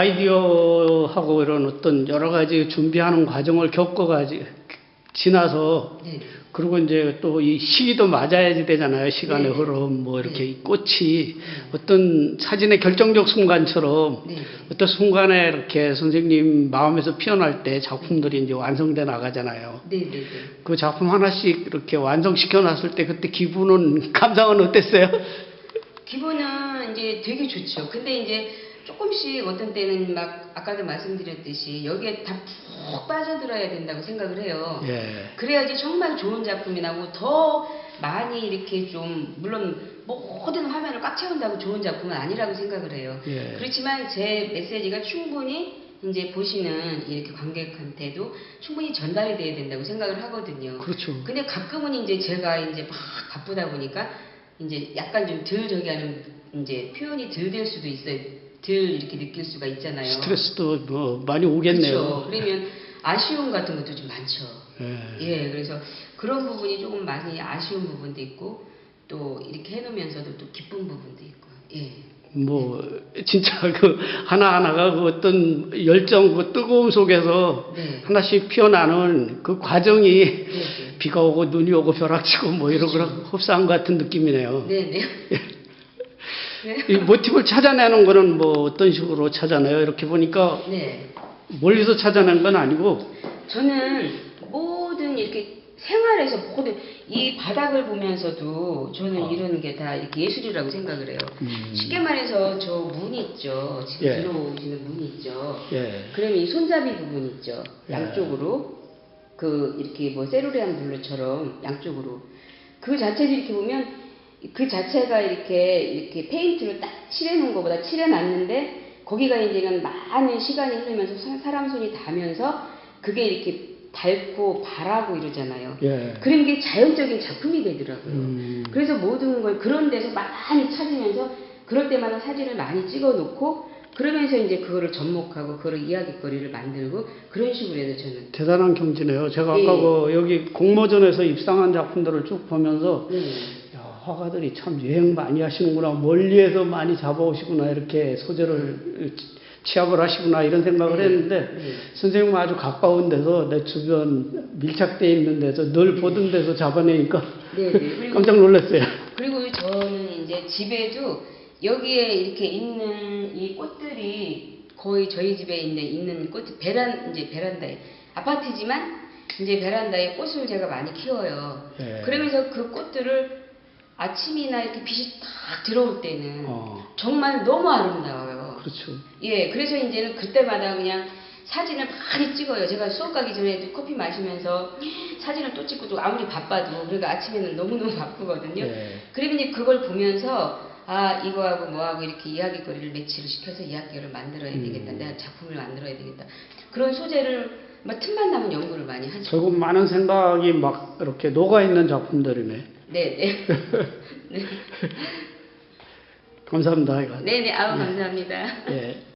아이디어하고 이런 어떤 여러 가지 준비하는 과정을 겪어가지 지나서 네. 그리고 이제 또 이 시기도 맞아야 되잖아요. 시간의 네. 흐름 뭐 이렇게 네. 이 꽃이 어떤 사진의 결정적 순간처럼 네. 어떤 순간에 이렇게 선생님 마음에서 피어날 때 작품들이 이제 완성돼 나가잖아요. 네, 네, 네. 그 작품 하나씩 이렇게 완성시켜 놨을 때 그때 기분은 감상은 어땠어요? 기분은 이제 되게 좋죠. 근데 이제 조금씩 어떤 때는 막 아까도 말씀드렸듯이 여기에 다 푹 빠져들어야 된다고 생각을 해요. 예. 그래야지 정말 좋은 작품이 나고 더 많이 이렇게 좀 물론 모든 화면을 꽉 채운다고 좋은 작품은 아니라고 생각을 해요. 예. 그렇지만 제 메시지가 충분히 이제 보시는 이렇게 관객한테도 충분히 전달이 돼야 된다고 생각을 하거든요. 그렇죠. 근데 가끔은 이제 제가 이제 막 바쁘다 보니까 이제 약간 좀 덜 저기 하는 이제 표현이 덜 될 수도 있어요. 덜 이렇게 느낄 수가 있잖아요. 스트레스도 뭐 많이 오겠네요. 그렇죠. 그러면 아쉬움 같은 것도 좀 많죠. 예. 예, 그래서 그런 부분이 조금 많이 아쉬운 부분도 있고 또 이렇게 해놓으면서도 또 기쁜 부분도 있고. 예. 뭐 진짜 그 하나 하나가 그 어떤 열정 그 뜨거움 속에서 네. 하나씩 피어나는 그 과정이 네, 네. 비가 오고 눈이 오고 벼락치고 뭐 이런 그런 흡사한 것 같은 느낌이네요. 네, 네. 네. 이 모티브를 찾아내는 거는 뭐 어떤 식으로 찾아내요? 이렇게 보니까 네. 멀리서 찾아낸 건 아니고 저는 모든 이렇게 생활에서 모든 이 바닥을 보면서도 저는 아. 이런 게다 이렇게 예술이라고 생각을 해요. 음. 쉽게 말해서 저 문 있죠. 지금 예. 들어오시는 문 있죠. 예. 그러면 이 손잡이 부분 있죠. 예. 양쪽으로 그 이렇게 뭐 세로리안 블루처럼 양쪽으로 그 자체도 이렇게 보면 그 자체가 이렇게 이렇게 페인트로 딱 칠해놓은 것보다 칠해놨는데 거기가 이제는 많은 시간이 흐르면서 사- 사람 손이 닿으면서 그게 이렇게 닳고 바라고 이러잖아요. 예. 그런 게 자연적인 작품이 되더라고요. 음. 그래서 모든 걸 그런 데서 많이 찾으면서 그럴 때마다 사진을 많이 찍어 놓고 그러면서 이제 그거를 접목하고 그거를 이야기거리를 만들고 그런 식으로 해서 저는 대단한 경지네요. 제가 아까 예. 그 여기 공모전에서 입상한 작품들을 쭉 보면서 네. 야, 화가들이 참 여행 많이 하시는구나. 멀리에서 많이 잡아오시구나. 이렇게 소재를 취합을 하시구나. 이런 생각을 네. 했는데 네. 선생님 아주 가까운 데서 내 주변 밀착되어 있는 데서 늘 보던 데서 잡아내니까 네, 네. 깜짝 놀랐어요. 그리고 저는 이제 집에도 여기에 이렇게 있는 이 꽃들이 거의 저희 집에 있는 있는 꽃 베란 이제 베란다에 아파트지만 이제 베란다에 꽃을 제가 많이 키워요. 예. 그러면서 그 꽃들을 아침이나 이렇게 빛이 딱 들어올 때는 어, 정말 너무 아름다워요. 그렇죠. 예, 그래서 이제는 그때마다 그냥 사진을 많이 찍어요. 제가 수업 가기 전에도 커피 마시면서 사진을 또 찍고 또 아무리 바빠도 그러니까 아침에는 너무너무 바쁘거든요. 예. 그러면 이제 그걸 보면서 아 이거하고 뭐하고 이렇게 이야기거리를 매치를 시켜서 이야기를 만들어야 음. 되겠다. 내가 작품을 만들어야 되겠다. 그런 소재를 막 틈만 나면 연구를 많이 하죠. 결국 많은 생각이 막 이렇게 녹아 있는 작품들이네. 네, 네. 네. 감사합니다. 이거. 네, 네. 아우 감사합니다. 예.